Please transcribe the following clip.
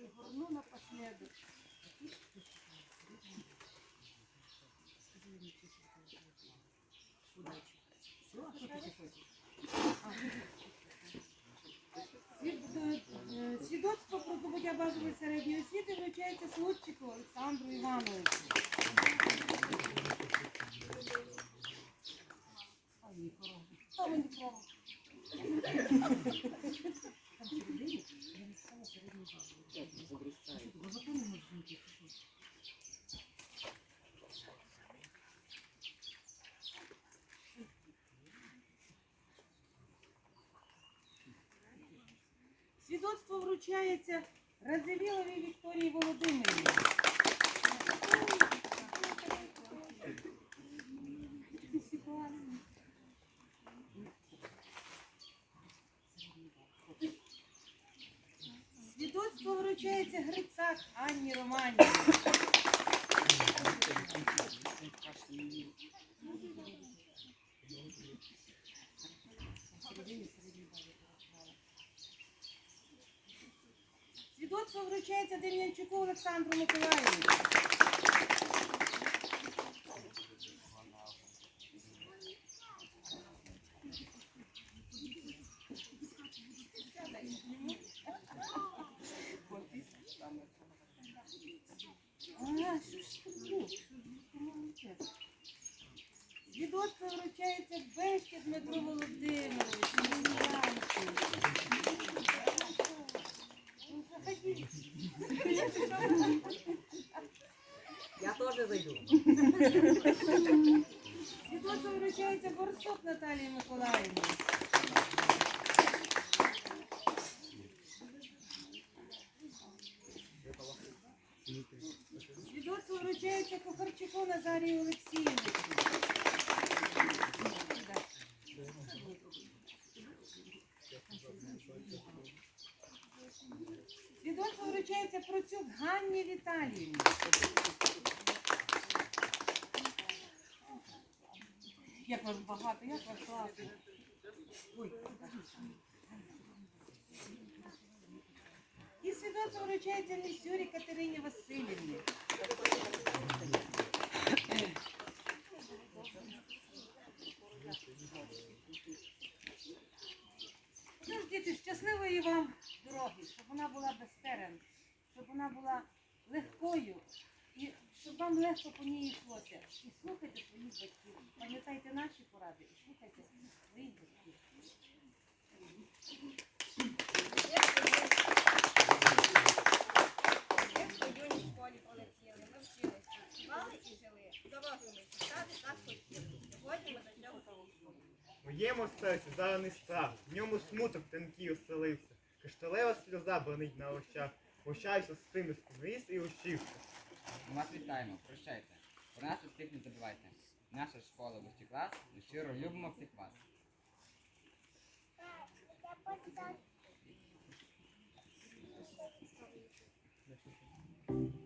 пригорну напоследок. Свід- Свідоцтво про здобуття базової середньої освіти вручається Слудчику Олександру Івановичу. Ой, не корова. Свідоцтво вручається Радзивіловій Вікторії Володимирівні. Свідоцтво вручається Грицак Анні Романівні. Свідоцтво вручається Дем'янчуку Олександру Миколаївичу. А, що ж таке? Що зайду. Свідоцтво вручається Борсук Наталії Миколаївні. Свідоцтво вручається Кухарчуку Назарію Олексійовичу. Свідоцтво вручається Процюк Ганні Віталіївні. Як вас багато, як вас класно. І свідоцтво вручається Місюрі Катерині Васильівні. Ну, ж, діти, щасливої вам дороги, щоб вона була без терен, щоб вона була легкою, і щоб вам легко по ній йшлося. І слухайте своїх батьків. Пам'ятайте наші поради і слухайте своїх батьків. Моєму серці зараний страх, в ньому смуток тонкий оселився. Кришталева сльоза бронить на очах. Прощаюся з тими, з і учився. Ми вас вітаємо, прощайте. Про нас усіх не забувайте. Наша школа вищий клас, ми щиро любимо всіх вас. Thank